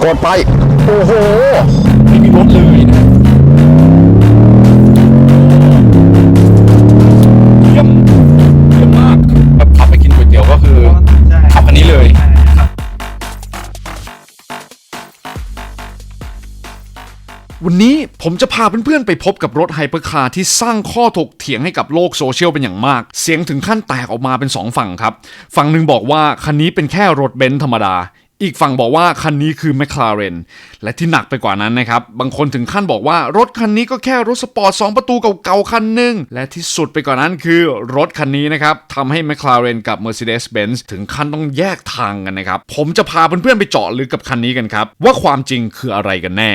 even get กดไป โอ้โห ไม่มีรถเลยนะเยี่ยมเยี่ยมมากแบบขับไปกินก๋วยเตี๋ยวก็คือใช่ขับอันนี้เลยครับวันนี้ผมจะพาเพื่อนๆไปพบกับรถไฮเปอร์คาร์ที่สร้างข้อถกเถียงให้กับโลกโซเชียลเป็นอย่างมาก เสียงถึงขั้นแตกออกมาเป็น 2 ฝั่งครับ ฝั่งหนึ่งบอกว่า คันนี้เป็นแค่รถเบนซ์ธรรมดา อีกฝั่งบอกว่าคันนี้คือแมคลาเรนและที่หนักไปกว่านั้นนะครับ บางคนถึงขั้นบอกว่ารถคันนี้ก็แค่รถสปอร์ต 2 ประตูเก่าๆ คันหนึ่ง และที่สุดไปกว่านั้นคือรถคันนี้นะครับทำให้แมคลาเรนกับ Mercedes-Benz ถึงขั้นต้องแยกทางกันนะครับ ผมจะพาเพื่อนๆไปเจาะลึกกับคันนี้กันครับ ว่าความจริงคืออะไรกันแน่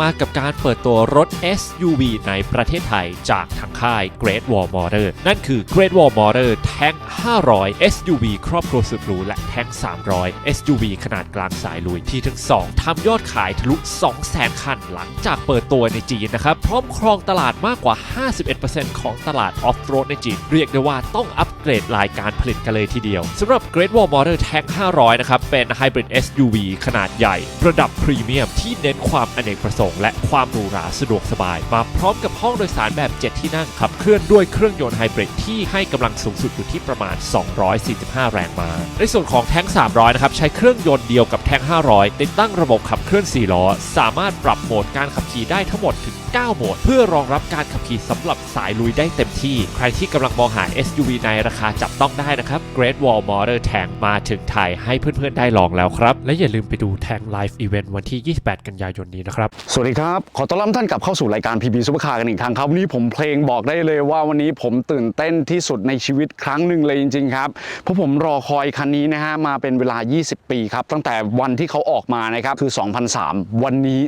มากับการเปิดตัวรถ SUV ในประเทศไทยจากทางค่าย Great Wall Motor นั่นคือ Great Wall Motor Tank 500 SUV ครอบครัวสุดหรูและ Tank 300 SUV ขนาดกลางสายลุยที่ทั้งสองทำยอดขายทะลุ 200,000 คันหลังจากเปิดตัวในจีนนะครับ พร้อมครองตลาดมากกว่า 51%ของตลาดออฟโรดในจีน เรียกได้ว่าต้องอัปเกรดรายการผลิตกันเลยทีเดียวสำหรับ Great Wall Motor Tank 500 นะครับ เป็น Hybrid SUV ขนาดใหญ่ ระดับพรีเมียมที่เน้นความอเนกประสงค์และความหรูหราสะดวกสบาย มาพร้อมกับห้องโดยสารแบบ 7 ที่นั่งขับเคลื่อนด้วยเครื่องยนต์ไฮบริดที่ให้กำลังสูงสุดอยู่ที่ประมาณ 245 แรงม้า ในส่วนของแท้ง 300 นะครับ ใช้เครื่องยนต์เดียวกับแท้ง 500 ติดตั้งระบบขับเคลื่อน 4 ล้อ สามารถปรับโหมดการขับขี่ได้ทั้งหมดถึง 9 โหมด เพื่อรองรับการขับขี่สำหรับสายลุยได้เต็ม ที่ใครที่กำลังมองหา SUV ในราคาจับต้องได้นะครับ Great Wall Motor Tank มาถึงไทยให้เพื่อนๆได้ลองแล้วครับ และอย่าลืมไปดู Tank Live Event วันที่ 28 กันยายนนี้นะครับ สวัสดีครับ ขอต้อนรับท่านกลับเข้าสู่รายการ PB Supercar กันอีกครั้งครับ วันนี้ผมเพลงบอกได้เลยว่าวันนี้ผมตื่นเต้นที่สุดในชีวิตครั้งหนึ่งเลยจริงๆครับเพราะผมรอคอยคันนี้นะฮะมาเป็นเวลา 20 ปีครับตั้งแต่วันที่เขาออกมานะครับคือ 2003 วันนี้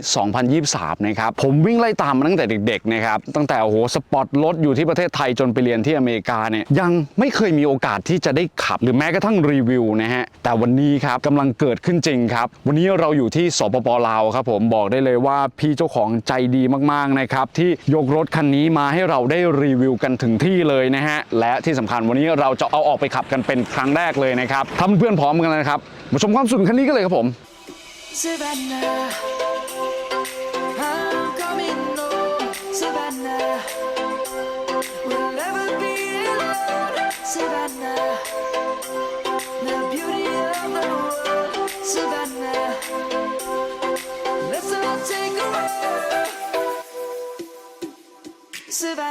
2023 นะครับผมวิ่งไล่ตามมาตั้งแต่เด็กๆนะครับตั้งแต่โอ้โหสปอตรถอยู่ที่ประเทศไทยจนไปเรียนที่อเมริกาเนี่ยยังไม่เคยมีโอกาสที่จะได้ขับ หรือแม้กระทั่งรีวิวนะฮะแต่วันนี้ครับกำลังเกิดขึ้นจริงครับ วันนี้เราอยู่ที่สปปลาวครับผมบอกได้เลยว่าพี่เจ้าของใจดีมากๆนะครับที่ยกรถคันนี้มาให้เราได้รีวิวกันถึงที่เลยนะฮะและที่สำคัญวันนี้เราจะเอาออกไปขับกันเป็นครั้งแรกเลยนะครับถ้าเพื่อนพร้อมกันแล้วนะครับมาชมความสุดคันนี้กันเลยครับผม Savannah, Savannah.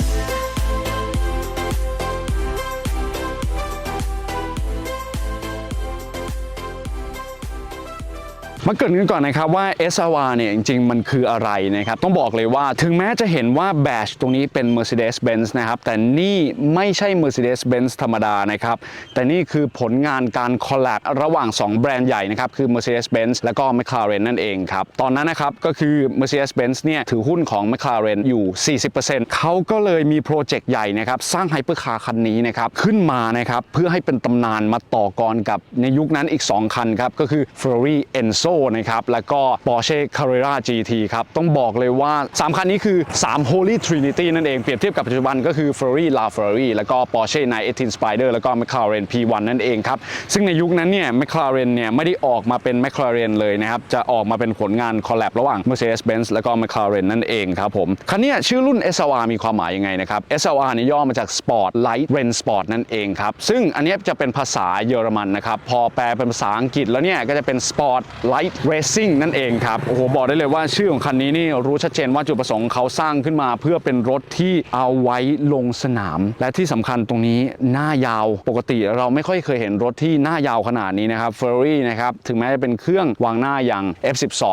มาเกิดกันก่อนนะครับว่า SRR เนี่ยจริงๆ มันคืออะไรนะครับ ต้องบอกเลยว่าถึงแม้จะเห็นว่าแบชตรงนี้เป็น Mercedes-Benz นะครับ แต่นี่ไม่ใช่ Mercedes-Benz ธรรมดานะครับ แต่นี่คือผลงานการคอลแลบระหว่าง 2 แบรนด์ใหญ่นะครับ คือ Mercedes-Benz แล้วก็ McLaren นั่นเองครับ ตอนนั้นนะครับก็คือ Mercedes-Benz เนี่ยถือหุ้นของ McLaren อยู่ 40%เขาก็เลยมีโปรเจกต์ใหญ่นะครับสร้างไฮเปอร์คาร์คันนี้นะครับขึ้นมานะครับเพื่อให้เป็นตำนานมาต่อกรกับในยุคนั้นอีก 2 คันครับก็คือ Ferrari Enzo นะครับแล้วก็ Porsche Carrera GT ครับต้องบอกเลยว่า 3 คันนี้คือ 3 Holy Trinity นั่นเอง เปรียบเทียบกับปัจจุบันก็คือ Ferrari LaFerrari แล้วก็ Porsche 918 Spider แล้วก็ McLaren P1 นั่นเองครับ ซึ่งในยุคนั้นเนี่ย McLaren เนี่ยไม่ได้ออกมาเป็น McLaren เลยนะครับ จะออกมาเป็นผลงานคอลแลบระหว่าง Mercedes-Benz แล้วก็ McLaren นั่นเองครับผม คันนี้ชื่อรุ่น SLR มีความหมายยังไงนะครับ SLR นี่ย่อมาจาก Sport Light Rain Sport นั่นเองครับ ซึ่งอันนี้จะเป็นภาษาเยอรมันนะครับ พอแปลเป็นภาษาอังกฤษแล้วเนี่ยก็จะเป็น Sport Light Racing นั่นเองครับโอ้โหบอกได้เลยว่าชื่อของคันนี้นี่รู้ชัดเจนว่าจุดประสงค์เขาสร้างขึ้นมา เพื่อเป็นรถที่เอาไว้ลงสนาม และที่สำคัญตรงนี้หน้ายาวปกติเราไม่ค่อยเคยเห็นรถที่หน้ายาวขนาดนี้นะครับ Ferrari นะครับถึงแม้จะเป็นเครื่องวางหน้าอย่าง F12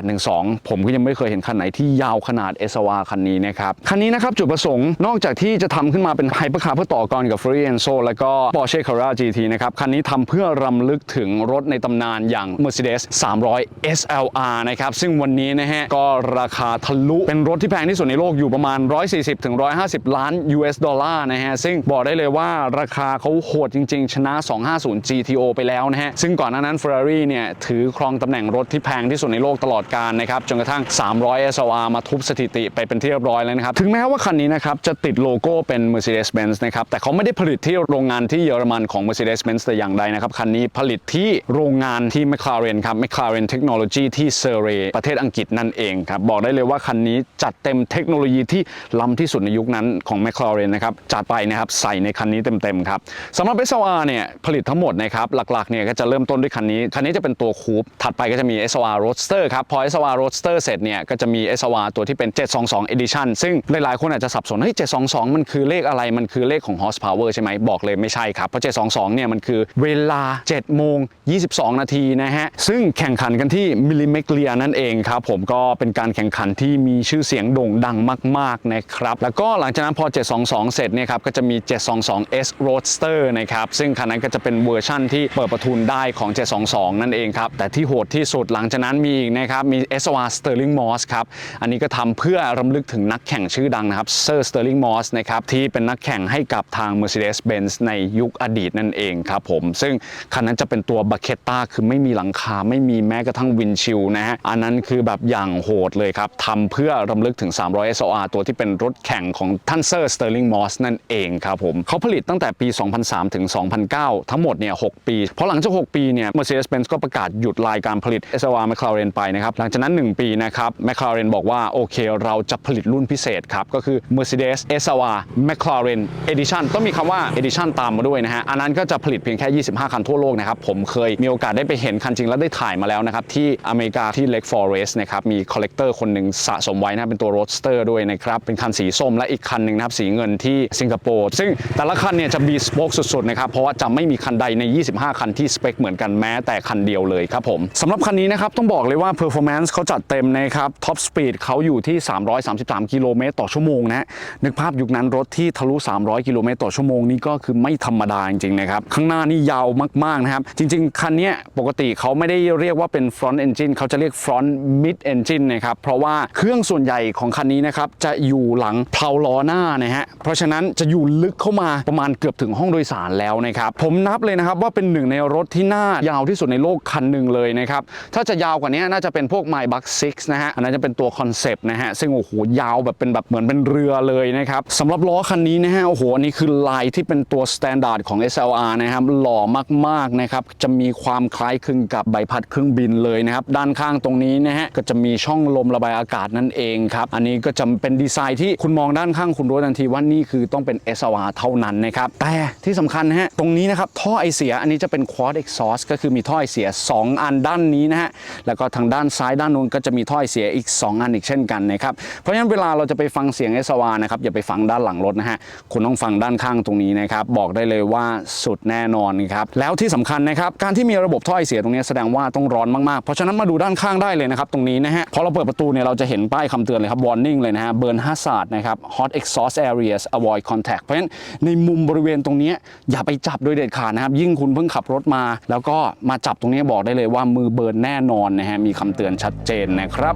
812 ผมก็ยังไม่เคยเห็นคันไหนที่ยาวขนาด SR คันนี้นะครับคันนี้นะครับจุดประสงค์นอกจากที่จะทำขึ้นมาเป็นไฮเปอร์คาร์เพื่อต่อกรกับ Ferrari Enzo แล้วก็ Porsche Carrera GT นะครับคันนี้ทำเพื่อรำลึกถึงรถในตำนานอย่าง Mercedes 300 SLR นะครับ ซึ่งวันนี้นะฮะ ก็ราคาทะลุเป็นรถที่แพงที่สุดในโลกอยู่ประมาณ 140ถึง150 ล้าน US ดอลลาร์นะฮะ ซึ่งบอกได้เลยว่าราคาเขาโหดจริง ๆ ชนะ 250 GTO ไปแล้วนะฮะ ซึ่งก่อนหน้านั้น Ferrari เนี่ย ถือครองตำแหน่งรถที่แพงที่สุดในโลกตลอดกาลนะครับจนกระทั่ง 300 SLR มาทุบสถิติไปเป็นที่เรียบร้อยแล้วนะครับถึงแม้ว่าคันนี้นะครับจะติดโลโก้เป็น Mercedes-Benz นะครับแต่เขาไม่ได้ผลิตที่โรงงานที่เยอรมันของ Mercedes-Benz แต่อย่างใดนะครับคันนี้ผลิตที่โรงงานที่ McLaren ครับ McLaren Technology ที่เซเรประเทศอังกฤษนั่นเองครับบอกได้เลยว่าคันนี้จัดเต็มเทคโนโลยีที่ล้ำที่สุดในยุคนั้นของ McLaren นะครับจัดไปนะครับใส่ในคันนี้เต็มๆครับสำหรับ SLR เนี่ยผลิตทั้งหมดนะครับหลักๆเนี่ยก็จะเริ่มต้นด้วยคันนี้ คันนี้จะเป็นตัวคูปถัดไปก็จะมี SLR Roadster ครับพอ SLR Roadster เสร็จเนี่ยก็จะมี SLR ตัวที่เป็น 722 Edition ซึ่งหลายๆคนอาจจะสับสนเฮ้ย722 มันคือเลขอะไรมันคือเลขของ horsepower ใช่ไหมบอกเลยไม่ใช่ครับเพราะ722เนี่ยมันคือเวลา7โมง22 นาทีนะฮะซึ่งแข่งขันกันที่มิลลิเมกเลียนั่นเองครับผมก็เป็นการแข่งขันที่มีชื่อเสียงโด่งดังมากๆนะครับแล้วก็หลังจากนั้นพอ 722 เสร็จเนี่ยครับก็จะมี 722S Roadster นะครับซึ่งคันนั้นก็จะเป็นเวอร์ชั่นที่เปิดประทุนได้ของ 722 นั่นเองครับแต่ที่โหดที่สุดหลังจากนั้นมีอีกนะครับมี SR Sterling Moss ครับอันนี้ก็ทำเพื่อรำลึกถึงนักแข่งชื่อดังนะครับ Sir Sterling Moss นะครับที่เป็นนักแข่งให้กับทาง Mercedes-Benz ในยุคอดีตนั่นเองครับผมซึ่งคันนั้นจะเป็นตัวบ a เคต้าคือไม่มีหลังคาไม่มีแม้กระทั่งวินชิลนะฮะอันนั้นคือแบบอย่างโหดเลยครับทำเพื่อรำลึกถึง 300 SOR ตัวที่เป็นรถแข่งของท่านเซอร์สเตอร์ลิงมอสนั่นเองครับผมเขาผลิตตั้งแต่ปี 2003 ถึง 2009 ทั้งหมดเนี่ย 6 ปี เพราะหลังจาก 6 ปีเนี่ย Mercedes-Benz ก็ประกาศหยุดรายการผลิต SOR McLaren ไปนะครับ หลังจากนั้น 1 ปีนะครับ McLaren บอกว่า โอเค เราจะผลิตรุ่นพิเศษครับ ก็คือ Mercedes SOR McLaren Edition ต้องมีคำว่า Edition ตามมาด้วยนะฮะ อันนั้นก็จะผลิตเพียงแค่ 25 คันทั่วโลกนะครับ ผมเคยมีโอกาสได้ไปเห็นคันจริงแล้วได้ถ่ายมาแล้วนะครับที่อเมริกาที่ Lake Forest นะครับมีคอลเลกเตอร์คนหนึ่งสะสมไว้นะเป็นตัวโรดสเตอร์ด้วยนะครับเป็นคันสีส้มและอีกคันหนึ่งนะครับสีเงินที่สิงคโปร์ซึ่งแต่ละคันเนี่ยจะมีสปอกสุดๆนะครับเพราะว่าจะไม่มีคันใดใน 25 คันที่สเปคเหมือนกันแม้แต่คันเดียวเลยครับผมสำหรับคันนี้นะครับต้องบอกเลยว่า performance เขาจัดเต็มนะครับ top speed เขาอยู่ที่ 333 กิโลเมตรต่อชั่วโมงนะนึกภาพยุคนั้นรถที่ทะลุ 300 กิโลเมตรต่อชั่วโมงนี่ก็คือไม่ธรรมดาจริงๆนะครับข้างหน้านี่ยาวมากๆนะครับจริง ๆ คันนี้ปกติเขาไม่ได้เรียกว่าเป็น front engine เขาจะเรียก front mid engine นะครับเพราะว่าเครื่องส่วนใหญ่ของคันนี้นะครับจะอยู่หลังเพลาล้อหน้านะฮะเพราะฉะนั้นจะอยู่ลึกเข้ามาประมาณเกือบถึงห้องโดยสารแล้วนะครับผมนับเลยนะครับว่าเป็นหนึ่งในรถที่หน่ายาวที่สุดในโลกคันหนึ่งเลยนะครับถ้าจะยาวกว่านี้น่าจะเป็นพวก My Buck 6นะฮะอันนั้นจะเป็นตัวคอนเซปต์นะฮะซึ่งโอ้โหยาวแบบเป็นแบบเหมือนเป็นเรือเลยนะครับสำหรับล้อคันนี้นะฮะโอ้โหอันนี้คือลายที่เป็นตัวสแตนดาร์ดของ SLR นะครับหล่อมากๆนะครับจะมีความคล้ายคลึงกับใบพัดครื่องบินเลยนะครับ ด้านข้างตรงนี้นะฮะก็จะมีช่องลมระบายอากาศนั่นเองครับอันนี้ก็จะเป็นดีไซน์ที่คุณมองด้านข้างคุณรู้ทันทีว่านี่คือต้องเป็น SLR เท่านั้นนะครับแต่ที่สำคัญนะฮะตรงนี้นะครับท่อไอเสียอันนี้จะเป็น quad exhaust ก็คือมีท่อไอเสีย 2 อันด้านนี้นะฮะแล้วก็ทางด้านซ้ายด้านนู้นก็จะมีท่อไอเสียอีก 2 อันอีกเช่นกันนะครับเพราะฉะนั้นเวลาเราจะไปฟังเสียง SLR นะครับอย่าไปฟังด้านหลังรถนะฮะคุณต้องฟังด้านข้างตรงนี้นะครับบอกได้เลยว่าสุดแน่นอนครับแล้วที่สำคัญนะครับการที่มีระบบท่อไอเสียตรงนี้แสดงว่าต้องร้อนมากๆ เพราะฉะนั้นมาดูด้านข้างได้เลยนะครับตรงนี้นะฮะพอเราเปิดประตูเนี่ยเราจะเห็นป้ายคำเตือนเลยครับ warning เลยนะฮะ burn hazard นะครับ hot exhaust areas avoid contact เพราะฉะนั้นในมุมบริเวณตรงนี้อย่าไปจับโดยเด็ดขาดนะครับ ยิ่งคุณเพิ่งขับรถมา แล้วก็มาจับตรงนี้บอกได้เลยว่ามือเบิร์นแน่นอนนะฮะมีคำเตือนชัดเจนนะครับ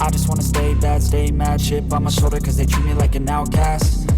I just wanna stay bad, stay mad, chip on my shoulder cause they treat me like an outcast.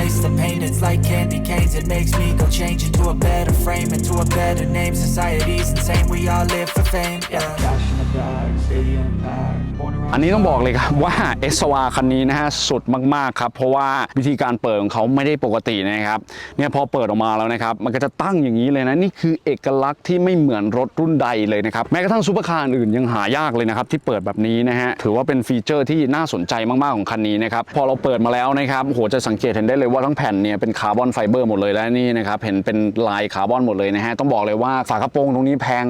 The pain, it's like candy canes. It makes me go change into a better frame, into a better name. Society's insane, we all live for fame. Yeah. อันนี้ต้องบอกเลยครับว่า SWR คันนี้นะฮะสุดมากๆครับ เพราะว่าวิธีการเปิดของเขาไม่ได้ปกตินะครับเนี่ยพอเปิดออกมาแล้วนะครับ มันก็จะตั้งอย่างนี้เลยนะ นี่คือเอกลักษณ์ที่ไม่เหมือนรถรุ่นใดเลยนะครับ แม้กระทั่งซูเปอร์คาร์อื่นยังหายากเลยนะครับ ที่เปิดแบบนี้นะฮะถือว่าเป็นฟีเจอร์ที่น่าสนใจมากๆของคันนี้นะครับ พอเราเปิดมาแล้วนะครับโอ้โหจะสังเกตเห็นได้เลยว่าทั้งแผ่นเนี่ยเป็นคาร์บอนไฟเบอร์หมดเลยแล้วนี่นะครับเห็นเป็นลายคาร์บอนหมดเลยนะฮะต้องบอกเลยว่าฝากระโปรงตรงนี้แพง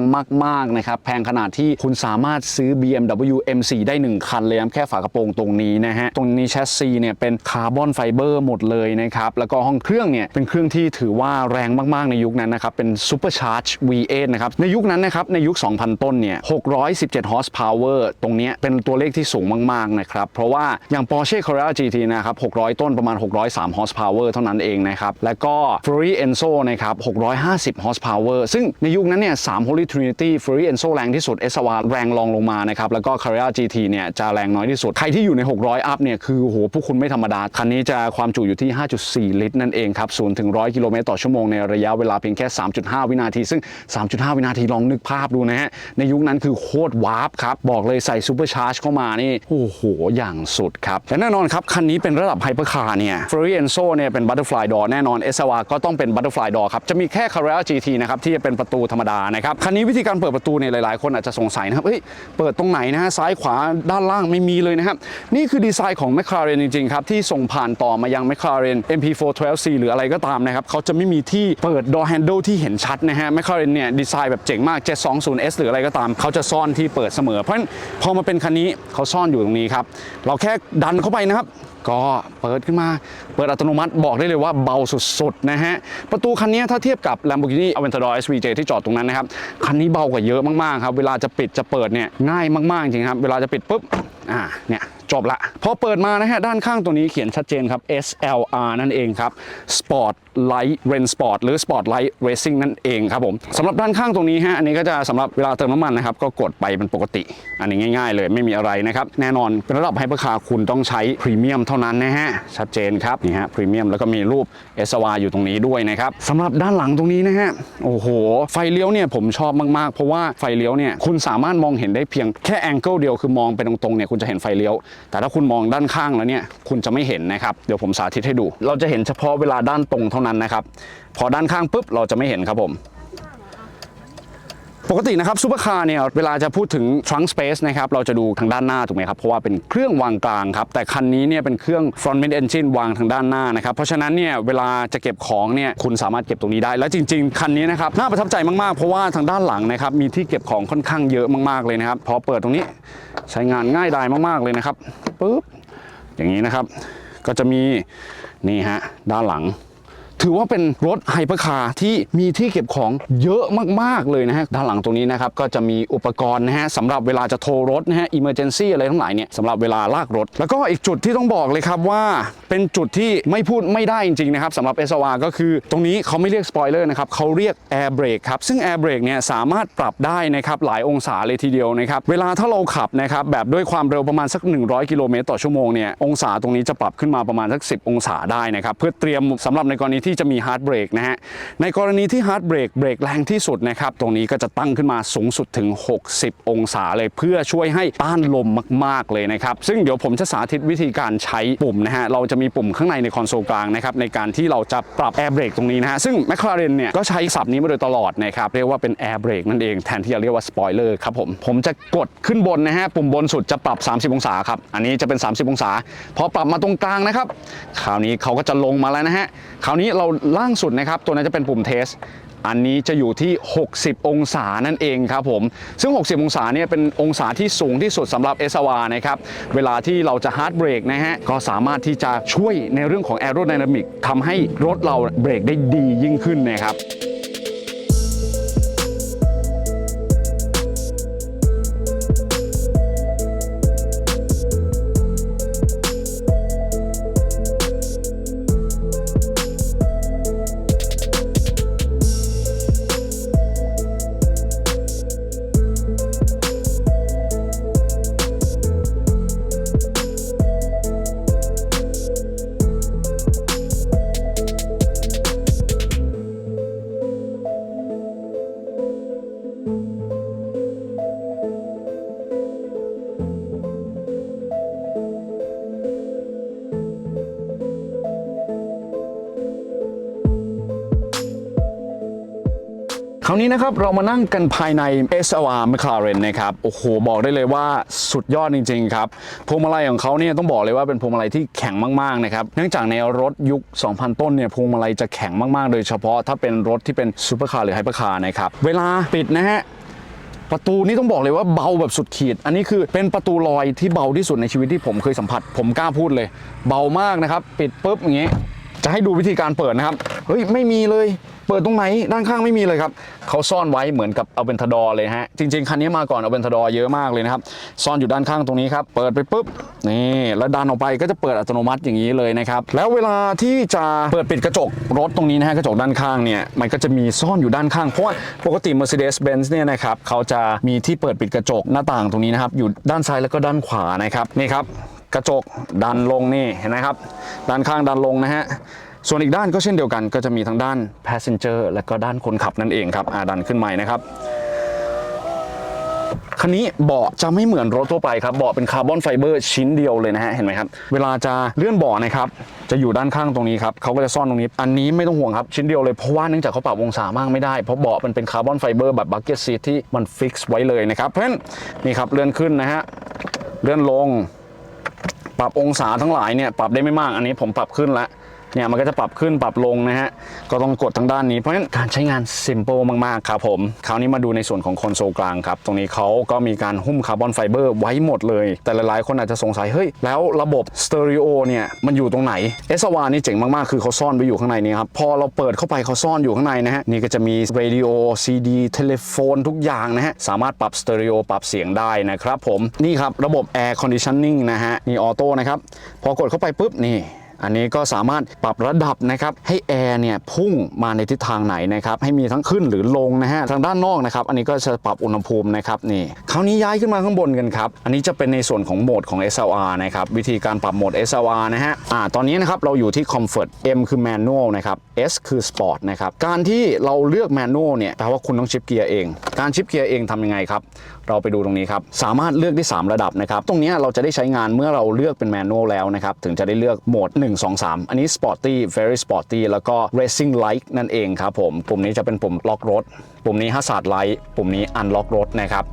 มากๆนะครับแพงขนาดที่คุณสาามารถซื้อ BMW M4 ได้ 1 คันเลยครับแค่ฝากระโปรงตรงนี้นะฮะ ตรงนี้แชสซีเนี่ยเป็นคาร์บอนไฟเบอร์หมดเลยนะครับ แล้วก็ห้องเครื่องเนี่ยเป็นเครื่องที่ถือว่าแรงมาก ๆ ในยุคนั้นนะครับ เป็น Supercharge V8 นะครับ ในยุคนั้นนะครับ ในยุค 2,000 ต้นเนี่ย 617 horsepower ตรงเนี้ยเป็นตัวเลขที่สูงมาก ๆ นะครับ เพราะว่าอย่าง Porsche Carrera GT นะครับ 600 ต้นประมาณ 603 horsepower เท่านั้นเองนะครับแล้วก็ Ferrari Enzo นะครับ650 horsepower ซึ่งในยุคนั้นเนี่ย3 Holy Trinity Ferrari Enzo แรงที่สุด SR แรงรองลงมานะครับแล้วก็ Carrera GT เนี่ยจะแรงน้อยที่สุด ใครที่อยู่ใน 600 อัพเนี่ยคือโหพวกคุณไม่ธรรมดา คันนี้จะความจุอยู่ที่ 5.4 ลิตรนั่นเองครับ0ถึง100กิโลเมตรต่อชั่วโมงในระยะเวลาเพียงแค่ 3.5 วินาที ซึ่ง 3.5 วินาทีลองนึกภาพดูนะฮะ ในยุคนั้นคือโคตรวาร์ปครับ บอกเลยใส่ซูเปอร์ชาร์จเข้ามานี่ โอ้โห อย่างสุดครับ และแน่นอนครับ คันนี้เป็นระดับไฮเปอร์คาร์เนี่ย f e r r y Enzo เนี่ยเป็นบัตเตอร์ฟลายดอแน่นอน s อ r ก็ต้องเป็นบัตเตอร์ฟลายดอครับจะมีแค่ Carrera GT นะครับที่จะเป็นประตูธรรมดานะครับคันนี้วิธีการเปิดประตูเนี่ยหลายๆ คนอาจจะสงสัยนะครับอ้ยเปิดตรงไหนนะฮะซ้ายขวาด้านล่างไม่มีเลยนะครับนี่คือดีไซน์ของ McLaren จริงๆครับที่ส่งผ่านต่อมายัง McLaren MP4 12C หรืออะไรก็ตามนะครับเขาจะไม่มีที่เปิด door handle ที่เห็นชัดนะฮะ McLaren เนี่ยดีไซน์แบบเจ๋งมาก 720S หรืออะไรก็ตาม เขาจะซ่อนที่เปิดเสมอ เพราะฉะนั้นพอมาเป็นคันนี้เขาซ่อนอยู่ตรงนี้ครับเราแค่ดันเข้าไปนะครับ ก็เปิดขึ้นมา เปิดอัตโนมัติบอกได้เลยว่าเบาสุดๆนะฮะ ประตูคันนี้ถ้าเทียบกับ Lamborghini Aventador SVJ ที่จอดตรงนั้นนะครับ คันนี้เบากว่าเยอะมากๆครับ เวลาจะปิดจะเปิดเนี่ยง่ายมากๆจริงครับ เวลาจะปิดปุ๊บอ่าเนี่ยจบละพอเปิดมานะฮะด้านข้างตัวนี้เขียนชัดเจนครับ SLR นั่นเองครับ Sport Light Ren Sport หรือ Sport Light Racing นั่นเองครับผมสำหรับด้านข้างตรงนี้ฮะอันนี้ก็จะสำหรับเวลาเติมน้ำมันนะครับก็กดไปเป็นปกติ อันนี้ง่าย ๆ เลยไม่มีอะไรนะครับ แน่นอนเป็นระดับไฮเปอร์คาร์คุณต้องใช้พรีเมียมเท่านั้นนะฮะชัดเจนครับนี่ฮะพรีเมียมแล้วก็มีรูป SLR อยู่ตรงนี้ด้วยนะครับสำหรับด้านหลังตรงนี้นะฮะโอ้โห ไฟเลี้ยวเนี่ยผมชอบมากๆ เพราะว่าไฟเลี้ยวเนี่ยคุณสามารถมองเห็นได้เพียงแค่แองเกิลเดียวคือมองไปตรงๆเนี่ยคุณจะเห็นไฟเลี้ยว แต่ถ้าคุณมองด้านข้างแล้วเนี่ยคุณจะไม่เห็นนะครับเดี๋ยวผมสาธิตให้ดู เราจะเห็นเฉพาะเวลาด้านตรงเท่านั้นนะครับพอด้านข้างปุ๊บเราจะไม่เห็นครับผมปกตินะครับซูเปอร์คาร์เนี่ยเวลาจะพูดถึง trunk space นะครับเราจะดูทางด้านหน้าถูกไหมครับเพราะว่าเป็นเครื่องวางกลางครับแต่คันนี้เนี่ยเป็นเครื่อง front mid engine วางทางด้านหน้านะครับเพราะฉะนั้นเนี่ยเวลาจะเก็บของเนี่ยคุณสามารถเก็บตรงนี้ได้ แล้วจริง ๆ คันนี้นะครับน่าประทับใจมากๆ เพราะว่าทางด้านหลังนะครับมีที่เก็บของค่อนข้างเยอะมากๆเลยนะครับพอเปิดตรงนี้ ใช้งานง่ายดายมากๆเลยนะครับปุ๊บอย่างนี้นะครับ ก็จะมีนี่ฮะด้านหลัง ถือว่าเป็นรถไฮเปอร์คาร์ที่มีที่เก็บของเยอะมากๆเลยนะฮะด้านหลังตรงนี้นะครับก็จะมีอุปกรณ์นะฮะสำหรับเวลาจะโทรรถนะฮะ emergency อะไรทั้งหลายเนี่ยสำหรับเวลาลากรถ แล้วก็อีกจุดที่ต้องบอกเลยครับว่าเป็นจุดที่ไม่พูดไม่ได้จริงๆนะครับสำหรับ s อ r ก็คือตรงนี้เขาไม่เรียกสปอยเลอร์นะครับเขาเรียก Air Brake ครับซึ่ง Air Brake เนี่ยสามารถปรับได้นะครับหลายองศาเลยทีเดียวนะครับเวลาถ้าเราขับนะครับแบบด้วยความเร็วประมาณสัก 100 กิโลเมตรต่อชั่วโมงเนี่ยองศาตรงนี้จะปรับขึ้นมาประมาณสัก 10 องศาได้นะครับเพื่อเตรียมสำหรับในกรณีที่จะมี hard brake นะฮะในกรณีที่ hard brake เบรกแรงที่สุดนะครับตรงนี้ก็จะตั้งขึ้นมาสูงสุดถึง 60 องศาเลยเพื่อช่วยให้ต้านลมมาก ๆ เลยนะครับ ซึ่งเดี๋ยวผมจะสาธิตวิธีการใช้ปุ่มนะฮะเราจะมีปุ่มข้างในในคอนโซลกลางนะครับในการที่เราจะปรับ air brake ตรงนี้นะฮะซึ่ง McLaren เนี่ยก็ใช้ศัพท์นี้มาโดยตลอดนะครับเรียกว่าเป็น air brake นั่นเองแทนที่จะเรียกว่า spoiler ครับผมผมจะกดขึ้นบนนะฮะปุ่มบนสุดจะปรับ 30 องศาครับอันนี้จะเป็น 30 องศาพอปรับมาตรงกลางนะครับคราวนี้เขาก็จะลงมาแล้วนะฮะคราวนี้เราล่างสุดนะครับ ตัวนั้นจะเป็นปุ่มเทส อันนี้จะอยู่ที่ 60 องศานั่นเองครับผม ซึ่ง 60 องศาเนี่ยเป็นองศาที่สูงที่สุดสำหรับ s อ r นะครับ เวลาที่เราจะฮาร์ดเบรกนะฮะ ก็สามารถที่จะช่วยในเรื่องของแอโรไดนามิกทำให้รถเราเบรกได้ดียิ่งขึ้นนะครับ ครับเรามานั่งกันภายใน SLR McLaren นะครับ โอ้โห บอกได้เลยว่าสุดยอดจริง ๆ ครับ พวงมาลัยของเขาเนี่ยต้องบอกเลยว่าเป็นพวงมาลัยที่แข็งมาก ๆ นะครับ เนื่องจากในรถยุค 2000 ต้นเนี่ยพวงมาลัยจะแข็งมาก ๆ โดยเฉพาะถ้าเป็นรถที่เป็นซูเปอร์คาร์หรือไฮเปอร์คาร์นะครับ เวลาปิดนะฮะประตูนี่ต้องบอกเลยว่าเบาแบบสุดขีด อันนี้คือเป็นประตูลอยที่เบาที่สุดในชีวิตที่ผมเคยสัมผัส ผมกล้าพูดเลย เบามากนะครับ ปิดปุ๊บอย่างงี้จะให้ดูวิธีการเปิดนะครับ เฮ้ย ไม่มีเลย เปิดตรงไหนด้านข้างไม่มีเลยครับเขาซ่อนไว้เหมือนกับเอาเบนทดอเลยฮะจริง ๆคันนี้มาก่อนเอาเบนทดอเยอะมากเลยนะครับซ่อนอยู่ด้านข้างตรงนี้ครับเปิดไปปุ๊บนี่แล้วดันออกไปก็จะเปิดอัตโนมัติอย่างนี้เลยนะครับแล้วเวลาที่จะเปิดปิดกระจกรถตรงนี้นะฮะกระจกด้านข้างเนี่ยมันก็จะมีซ่อนอยู่ด้านข้างเพราะว่าปกติ Mercedes-Benz เนี่ยนะครับเขาจะมีที่เปิดปิดกระจกหน้าต่างตรงนี้นะครับอยู่ด้านซ้ายแล้วก็ด้านขวานะครับนี่ครับกระจกดันลงนี่เห็นไหมครับด้านข้างดันลงนะฮะ ส่วนอีกด้านก็เช่นเดียวกันก็จะมีทั้งด้าน passenger และก็ด้านคนขับนั่นเองครับอ่าดันขึ้นใหม่นะครับคันนี้เบาะจะไม่เหมือนรถทั่วไปครับเบาะเป็นคาร์บอนไฟเบอร์ชิ้นเดียวเลยนะฮะเห็นไหมครับเวลาจะเลื่อนเบาะนะครับจะอยู่ด้านข้างตรงนี้ครับเขาก็จะซ่อนตรงนี้ อันนี้ไม่ต้องห่วงครับชิ้นเดียวเลยเพราะว่าเนื่องจากเขาปรับองศามากไม่ได้เพราะเบาะมันเป็นคาร์บอนไฟเบอร์แบบบักเก็ตซีทที่มันฟิกซ์ไว้เลยนะครับเพราะฉะนั้นนี่ครับเลื่อนขึ้นนะฮะเลื่อนลง ปรับองศาทั้งหลายเนี่ยปรับได้ไม่มากอันนี้ผมปรับขึ้นแล้ว เนี่ยมันก็จะปรับขึ้นปรับลงนะฮะก็ต้องกดทางด้านนี้เพราะฉะนั้นการใช้งาน simple มากๆครับผมคราวนี้มาดูในส่วนของคอนโซลกลางครับตรงนี้เขาก็มีการหุ้มคาร์บอนไฟเบอร์ไว้หมดเลย แต่หลายๆ คนอาจจะสงสัยเฮ้ยแล้วระบบสเตอริโอเนี่ยมันอยู่ตรงไหน s อ r นี่เจ๋งมากๆคือเขาซ่อนไว้อยู่ข้างในนี้ครับพอเราเปิดเข้าไปเขาซ่อนอยู่ข้างในนะฮะนี่ก็จะมี radio CD เทเลโฟนทุกอย่างนะฮะสามารถปรับสเตอริโอปรับเสียงได้นะครับผมนี่ครับระบบ air conditioning นะฮะนี่ออโต้นะครับพอกดเข้าไปปุ๊บนี่ อันนี้ก็สามารถปรับระดับนะครับให้แอร์เนี่ยพุ่งมาในทิศทางไหนนะครับให้มีทั้งขึ้นหรือลงนะฮะทางด้านนอกนะครับอันนี้ก็จะปรับอุณหภูมินะครับนี่คราวนี้ย้ายขึ้นมาข้างบนกันครับอันนี้จะเป็นในส่วนของโหมดของ SLR นะครับวิธีการปรับโหมด SLR นะฮะอ่าตอนนี้นะครับเราอยู่ที่ Comfort M คือ Manual นะครับ S คือ Sport นะครับการที่เราเลือก Manual เนี่ยแปลว่าคุณต้องชิปเกียร์เอง การชิปเกียร์เองทำยังไงครับเราไปดูตรงนี้ครับสามารถเลือกได้ 3 ระดับนะครับตรงนี้เราจะได้ใช้งานเมื่อเราเลือกเป็นแมนนวลแล้วนะครับถึงจะได้เลือกโหมด 1 2 3 อันนี้ Sporty Very Sporty แล้วก็ Racing Light นั่นเองครับผมปุ่มนี้จะเป็นปุ่มล็อกรถปุ่มนี้ Hazard Light ปุ่มนี้ Unlock รถนะครับ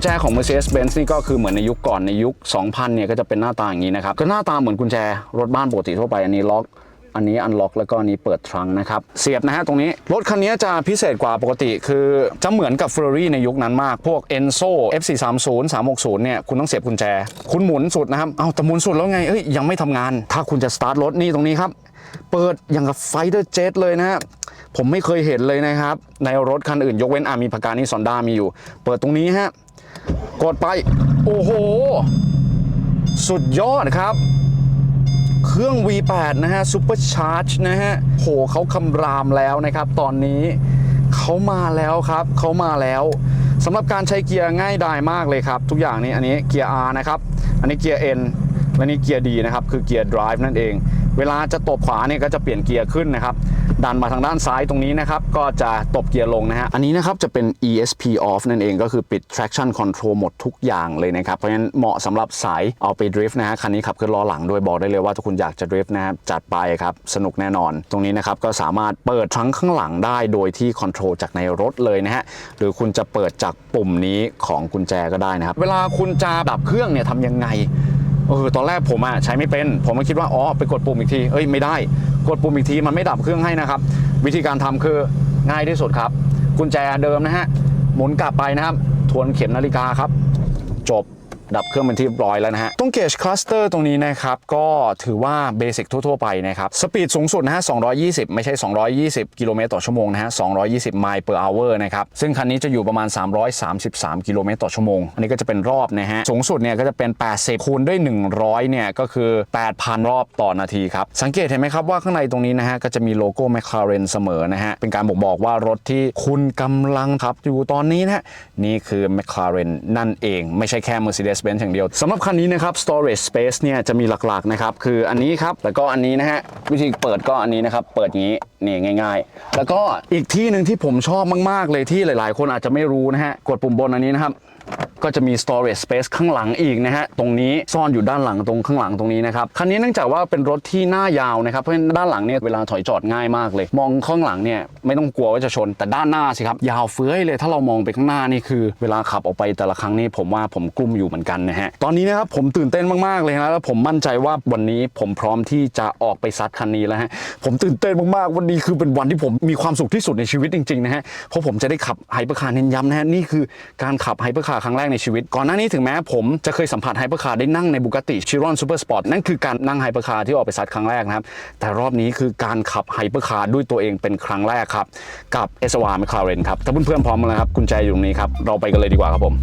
ญแจของ Mercedes-Benz นี่ก็คือเหมือนในยุคก่อนในยุค 2000 เนี่ยก็จะเป็นหน้าตาอย่างนี้นะครับ ก็หน้าตาเหมือนกุญแจรถบ้านปกติทั่วไปอันนี้ล็อกอันนี้อันล็อกแล้วก็อันนี้เปิดทรังนะครับ เสียบนะฮะตรงนี้ รถคันนี้จะพิเศษกว่าปกติ คือจะเหมือนกับ Ferrari ในยุคนั้นมาก พวก Enzo F430 360 เนี่ย คุณต้องเสียบกุญแจ คุณหมุนสุดนะครับ เอาแต่หมุนสุดแล้วไง เอ้ย ยังไม่ทำงาน ถ้าคุณจะสตาร์ทรถนี่ตรงนี้ครับ เปิดอย่างกับไฟเดอร์เจ็ตเลยนะฮะผมไม่เคยเห็นเลยนะครับ ในรถคันอื่นยกเว้นอามีพากานี่ซอนด้ามีอยู่ เปิดตรงนี้ฮะ กดไป โอ้โห สุดยอดครับ เครื่อง V8 นะฮะ Super Charge นะฮะโหเขาคำรามแล้วนะครับ ตอนนี้เขามาแล้วครับ เขามาแล้วสำหรับการใช้เกียร์ง่ายดายมากเลยครับ ทุกอย่างนี้อันนี้เกียร์ R นะครับ อันนี้เกียร์ N และนี่เกียร์ D นะครับ คือเกียร์ Drive นั่นเอง เวลาจะตบขวาเนี่ยก็จะเปลี่ยนเกียร์ขึ้นนะครับ ดันมาทางด้านซ้ายตรงนี้นะครับก็จะตบเกียร์ลงนะฮะอันนี้นะครับจะเป็น ESP off นั่นเองก็คือปิด traction control หมดทุกอย่างเลยนะครับ เพราะฉะนั้นเหมาะสำหรับสายเอาไปดริฟต์นะฮะคันนี้ขับขึ้นล้อหลังด้วยบอกได้เลยว่าถ้าคุณอยากจะดริฟต์นะครับจัดไปครับ สนุกแน่นอน ตรงนี้นะครับก็สามารถเปิดทั้งข้างหลังได้โดยที่คอนโทรลจากในรถเลยนะฮะหรือคุณจะเปิดจากปุ่มนี้ของกุญแจก็ได้นะครับ เวลาคุณจะดับเครื่องเนี่ยทำยังไง เออตอนแรกผมอะใช้ไม่เป็น ผมก็คิดว่าอ๋อไปกดปุ่มอีกทีเอ้ยไม่ได้ กดปุ่มอีกทีมันไม่ดับเครื่องให้นะครับ วิธีการทำคือง่ายที่สุดครับ กุญแจเดิมนะฮะหมุนกลับไปนะครับ ทวนเข็มนาฬิกาครับ จบ ดับเครื่องเป็นที่เรียบร้อยแล้วนะฮะตรงเกจคลัสเตอร์ตรงนี้นะครับ ก็ถือว่าเบสิกทั่วๆไปนะครับ สปีดสูงสุดนะฮะ 220 ไม่ใช่ 220 กิโลเมตรต่อชั่วโมงนะฮะ 220 ไมล์ per hour นะครับ ซึ่งคันนี้จะอยู่ประมาณ 333 กิโลเมตรต่อชั่วโมง อันนี้ก็จะเป็นรอบนะฮะ สูงสุดเนี่ยก็จะเป็น 80 คูณด้วย 100 เนี่ยก็คือ 8,000 รอบต่อนาทีครับ สังเกตเห็นไหมครับว่าข้างในตรงนี้นะฮะก็จะมีโลโก้ McLaren เสมอนะฮะ เป็นการบอกบอกว่ารถที่คุณกำลังขับอยู่ตอนนี้นะฮะนี่คือ McLaren นั่นเอง ไม่ใช่แค่ Mercedes-Benz อย่างเดียวสำหรับคันนี้นะครับ storage space เนี่ยจะมีหลักๆนะครับคืออันนี้ครับแล้วก็อันนี้นะฮะวิธีเปิดก็อันนี้นะครับเปิดอย่างนี้นี่ง่าย ๆ แล้วก็อีกที่หนึ่งที่ผมชอบมากๆเลยที่หลาย ๆ คนอาจจะไม่รู้นะฮะกดปุ่มบนอันนี้นะครับ ก็จะมี storage space ข้างหลังอีกนะฮะตรงนี้ซ่อนอยู่ด้านหลังตรงข้างหลังตรงนี้นะครับคันนี้เนื่องจากว่าเป็นรถที่หน้ายาวนะครับเพราะฉะนั้นด้านหลังเนี่ยเวลาถอยจอดง่ายมากเลย มองข้างหลังเนี่ยไม่ต้องกลัวว่าจะชน แต่ด้านหน้าสิครับยาวเฟ้ยเลยถ้าเรามองไปข้างหน้านี่คือ เวลาขับออกไปแต่ละครั้งนี่ผมว่าผมกลุ้มอยู่เหมือนกันนะฮะตอนนี้นะครับผมตื่นเต้นมากๆเลยนะแล้วผมมั่นใจว่าวันนี้ผมพร้อมที่จะออกไปซัดคันนี้แล้วฮะผมตื่นเต้นมากๆวันนี้คือเป็นวันที่ผมมีความสุขที่สุดในชีวิตจริงๆนะฮะเพราะผมจะได้ขับไฮเปอร์คาร์เน้นย้ำนะฮะนี่คือการขับไฮเปอร์คาร์ครั้งแรกในชีวิต ก่อนหน้านี้ถึงแม้ผมจะเคยสัมผัสไฮเปอร์คาร์ได้นั่งในบุกติชิรอนซูเปอร์สปอร์ตนั่นคือการนั่งไฮเปอร์คาร์ที่ออกไปซัดครั้งแรกนะครับ แต่รอบนี้คือการขับไฮเปอร์คาร์ด้วยตัวเองเป็นครั้งแรกครับ กับเอสวาร์มคลาเรนครับ ถ้าเพื่อนๆพร้อมแล้วครับกุญแจอยู่ตรงนี้ครับ เราไปกันเลยดีกว่าครับผม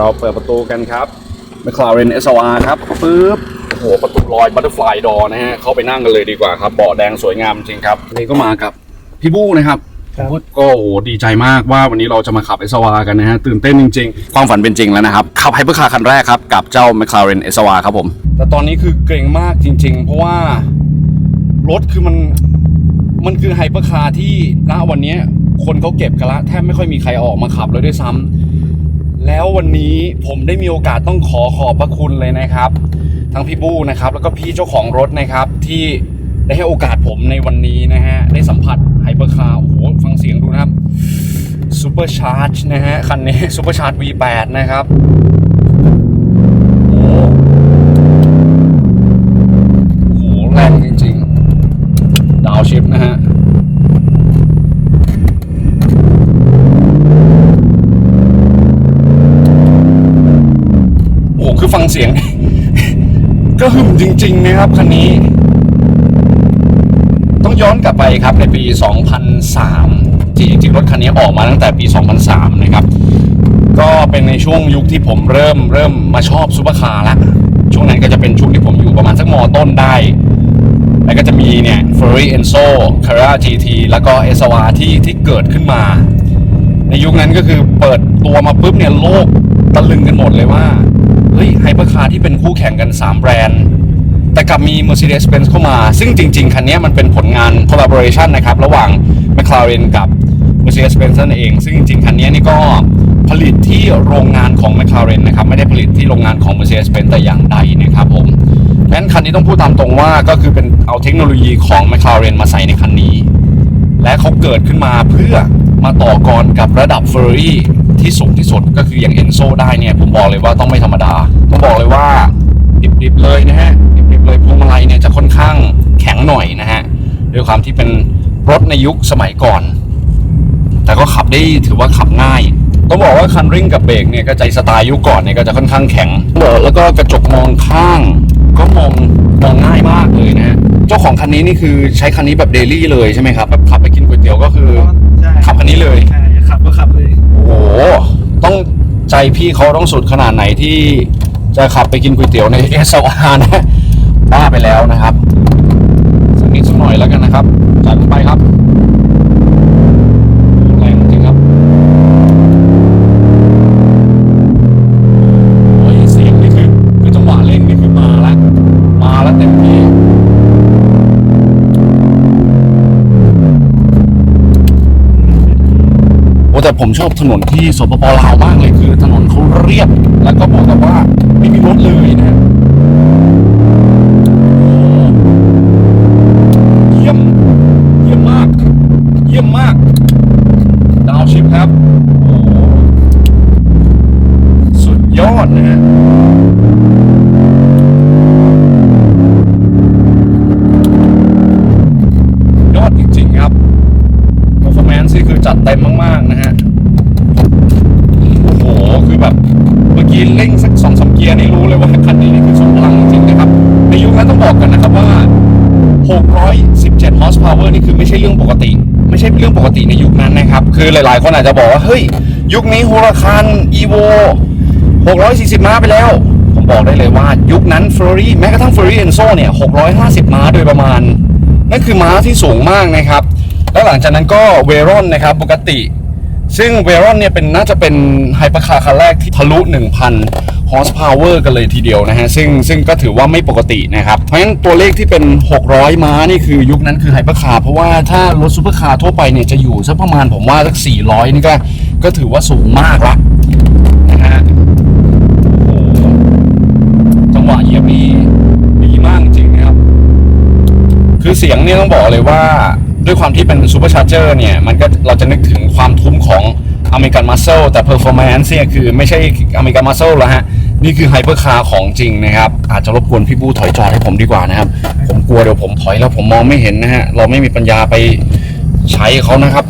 เดี๋ยวเราเปิดประตูกันครับ McLaren SLR ครับปึ๊บโอ้โหประตูลอยบัตเตอร์ฟลายดอนะฮะเข้าไปนั่งกันเลยดีกว่าครับเบาะแดงสวยงามจริงครับวันนี้ก็มากับพี่บู้นะครับก็โอ้โหดีใจมากว่าวันนี้เราจะมาขับ SLR กันนะฮะตื่นเต้นจริง ๆ ความฝันเป็นจริงแล้วนะครับ ขับไฮเปอร์คาร์คันแรกครับ กับเจ้า McLaren SLR ครับผม แต่ตอนนี้คือเกรงมากจริง ๆ เพราะว่ารถคือมันมันคือไฮเปอร์คาร์ที่ณวันเนี้ยคนเขาเก็บกันละแทบไม่ค่อยมีใครออกมาขับเลยด้วยซ้ำ แล้ววันนี้ผมได้มีโอกาสต้องขอขอบพระคุณเลยนะครับ ทั้งพี่บู้นะครับ แล้วก็พี่เจ้าของรถนะครับ ที่ได้ให้โอกาสผมในวันนี้นะฮะ ได้สัมผัสไฮเปอร์คาร์โอ้โหฟังเสียงดูนะครับซูเปอร์ชาร์จนะฮะ คันนี้ซูเปอร์ชาร์จ V8 นะครับ โอ้โหโอ้โห แรงจริงๆ ดาวชิปนะฮะ โอ้โห คือฟังเสียง ก็หึ่มจริง ๆ นะครับคันนี้ ต้องย้อนกลับไปครับในปี 2003 ที่จริงๆรถคันนี้ออกมาตั้งแต่ปี 2003 นะครับ ก็เป็นในช่วงยุคที่ผมเริ่มเริ่มมาชอบซูเปอร์คาร์ละช่วงนั้นก็จะเป็นช่วงที่ผมอยู่ประมาณสักมต้นได้ แล้วก็จะมีเนี่ย Ferrari Enzo Carrera GT แล้วก็ s w r ที่ที่เกิดขึ้นมา ในยุคนั้นก็คือเปิดตัวมาปุ๊บเนี่ยโลกตะลึงกันหมดเลยว่า ฮ้ยไฮเปอร์คาร์ที่เป็นคู่แข่งกัน 3 แบรนด์ แต่กลับมี Mercedes-Benz เข้ามา ซึ่งจริง ๆ คันนี้มันเป็นผลงาน collaboration นะครับ ระหว่าง McLaren กับ Mercedes-Benz นั่นเอง ซึ่งจริง ๆ คันนี้นี่ก็ผลิตที่โรงงานของ McLaren นะครับ ไม่ได้ผลิตที่โรงงานของ Mercedes-Benz แต่อย่างใดนะครับผมงั้นคันนี้ต้องพูดตามตรงว่าก็คือเป็นเอาเทคโนโลยีของ McLaren มาใส่ในคันนี้ และเขาเกิดขึ้นมาเพื่อ มาต่อกรกับระดับ Ferrari ที่สูงที่สุดก็คืออย่าง Enzo ได้เนี่ย ผมบอกเลยว่าต้องไม่ธรรมดา ต้องบอกเลยว่า ดิบๆเลยนะฮะ ดิบๆเลยพวงมาลัยเนี่ยจะค่อนข้างแข็งหน่อยนะฮะด้วยความที่เป็นรถในยุคสมัยก่อน แต่ก็ขับได้ถือว่าขับง่ายต้องบอกว่าคันเร่งกับเบรกเนี่ยก็ใจสไตล์ยุคก่อนเนี่ยก็จะค่อนข้างแข็งแล้วก็กระจกมองข้าง ก็มองมองง่ายมากเลยนะฮะเจ้าของคันนี้นี่คือใช้คันนี้แบบเดลี่เลยใช่ไหมครับแบบขับไปกินก๋วยเตี๋ยวก็คือ ใช่ขับคันนี้เลย ใช่ขับก็ขับเลย โอ้โห ต้องใจพี่เขาต้องสุดขนาดไหนที่จะขับไปกินก๋วยเตี๋ยวในเอสวานะบ้าไปแล้วนะครับสักนิดสักหน่อยแล้วกันนะครับจัดไปครับ แต่ผมชอบถนนที่สปปลาวมากเลยคือถนนเขาเรียบ แล้วก็บอกกับว่าไม่มีรถเลยนะ ติในยุคนั้นนะครับ คือหลายๆ คนอาจจะบอกว่า เฮ้ย ยุคนี้ฮูราคาน evo 640 ม้าไปแล้ว ผมบอกได้เลยว่ายุคนั้น Ferrari แม้กระทั่ง Ferrari Enzo เนี่ย650 ม้าโดยประมาณ นั่นคือม้าที่สูงมากนะครับ แล้วหลังจากนั้นก็เวรอนนะครับปกติ ซึ่งเวรอนเนี่ยเป็นน่าจะเป็นไฮเปอร์คาร์คันแรกที่ทะลุ 1,000 horsepower กันเลยทีเดียวนะฮะซึ่งซึ่งก็ถือว่าไม่ปกตินะครับ เพราะฉะนั้นตัวเลขที่เป็น 600 ม้านี่คือยุคนั้นคือไฮเปอร์คาร์เพราะว่าถ้ารถซูเปอร์คาร์ทั่วไปเนี่ยจะอยู่สักประมาณผมว่าสัก 400 นี่ก็ก็ถือว่าสูงมากละนะฮะโอ้จังหวะเหยียบนี่ดีมากจริงนะครับ คือเสียงเนี่ยต้องบอกเลยว่าด้วยความที่เป็นซูเปอร์ชาร์เจอร์เนี่ย มันก็เราจะนึกถึงความทุ้มของอเมริกันมัสเซลแต่เพอร์ฟอร์แมนซ์เนี่ยคือไม่ใช่อเมริกันมัสเซลแล้วฮะ นี่คือไฮเปอร์คาร์ของจริงนะครับ อาจจะรบกวนพี่บู้ถอยจอดให้ผมดีกว่านะครับ ผมกลัวเดี๋ยวผมถอยแล้วผมมองไม่เห็นนะฮะ เราไม่มีปัญญาไปใช้เขานะครับ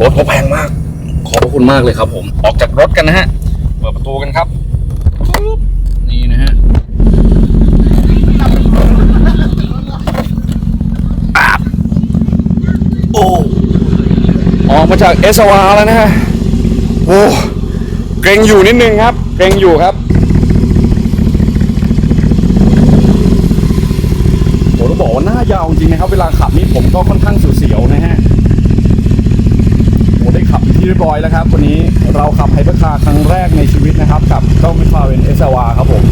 รถเขาแพงมาก ขอบพระคุณมากเลยครับผม ออกจากรถกันนะฮะ เปิดประตูกันครับปุ๊บนี่นะฮะโอ้ออกมาจากเอสวาแล้วนะฮะ โอ้ เกรงอยู่นิดนึงครับ เกรงอยู่ครับ หต้องบอกว่าหน้ายาวจริงนะครับ เวลาขับนี่ผมก็ค่อนข้างเสียวๆนะฮะโหได้ขับที่เรียบร้อยแล้วครับ วันนี้เราขับไฮเปอร์คาร์ครั้งแรกในชีวิตนะครับ กับเจ้ามิคลาเรนเอสวาครับผม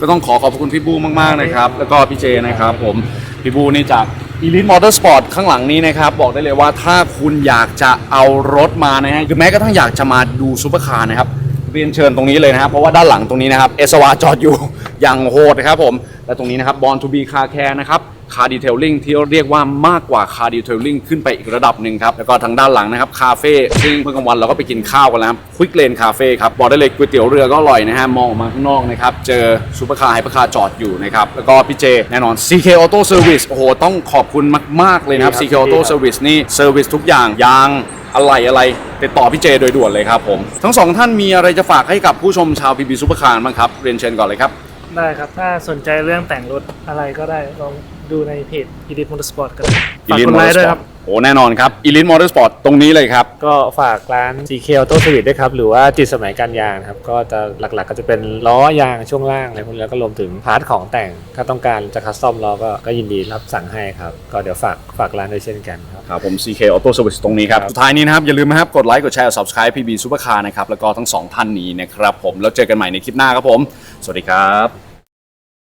ก็ต้องขอขอบคุณพี่บูมากๆนะครับ แล้วก็พี่เจนะครับผม พี่บูนี่จาก Elite Motorsport ข้างหลังนี้นะครับ บอกได้เลยว่าถ้าคุณอยากจะเอารถมานะฮะคือแม้กระทั่งอยากจะมาดูซูเปอร์คาร์นะครับเรียนเชิญตรงนี้เลยนะครับ เพราะว่าด้านหลังตรงนี้นะครับเอสวาจอดอยู่อย่างโหดนะครับผม และตรงนี้นะครับ Born to be Car Care นะครับคาร์ดีเทลลิงที่เรียกว่ามากกว่าคาร์ดีเทลลิงขึ้นไปอีกระดับหนึ่งครับ แล้วก็ทางด้านหลังนะครับ คาเฟ่ซึ่งเมื่อกลางวันเราก็ไปกินข้าวกันแล้วควิกเลนคาเฟ่ครับ บอกได้เลยก๋วยเตี๋ยวเรือก็อร่อยนะฮะ มองออกมาข้างนอกนะครับ เจอซูเปอร์คาร์ไฮเปอร์คาร์จอดอยู่นะครับ แล้วก็พี่เจ แน่นอน CK Auto Service โอ้โห ต้องขอบคุณมาก ๆ เลยนะครับ CK Auto Service นี่เซอร์วิสทุกอย่างยางอะไรอะไรติดต่อพี่เจโดยด่วนเลยครับผมทั้งสองท่านมีอะไรจะฝากให้กับผู้ชมชาว PB Supercar บ้างครับเรียนเชิญก่อนเลยครับ ได้ครับถ้าสนใจเรื่องแต่งรถอะไรก็ได้ลองดูในเพจ Elite Motorsport ก็ได้ฝาก Elite กดไลค์ด้วยค Motorsport รับโอ้แน่นอนครับ Elite Motorsport ตรงนี้เลยครับ ก็ฝากร้าน CK Auto Service ด้วยครับ หรือว่าจิตสมัยการยางนะครับ ก็จะหลักๆก็จะเป็นล้อยางช่วงล่างอะไรพวกนี้แล้วก็รวมถึงพาร์ทของแต่ง ถ้าต้องการจะคัสตอมล้อก็ก็ยินดีรับสั่งให้ครับ ก็เดี๋ยวฝากฝากร้านด้วยเช่นกันครับ ครับผม CK Auto Service ตรงนี้ครับ สุดท้ายนี้นะครับ อย่าลืมนะครับกดไลค์กดแชร์ subscribe PB Supercar นะครับแล้วก็ทั้งสองท่านนี้นะครับผมแล้วเจอกันใหม่ในคลิปหน้าครับผม สวัสดีครับ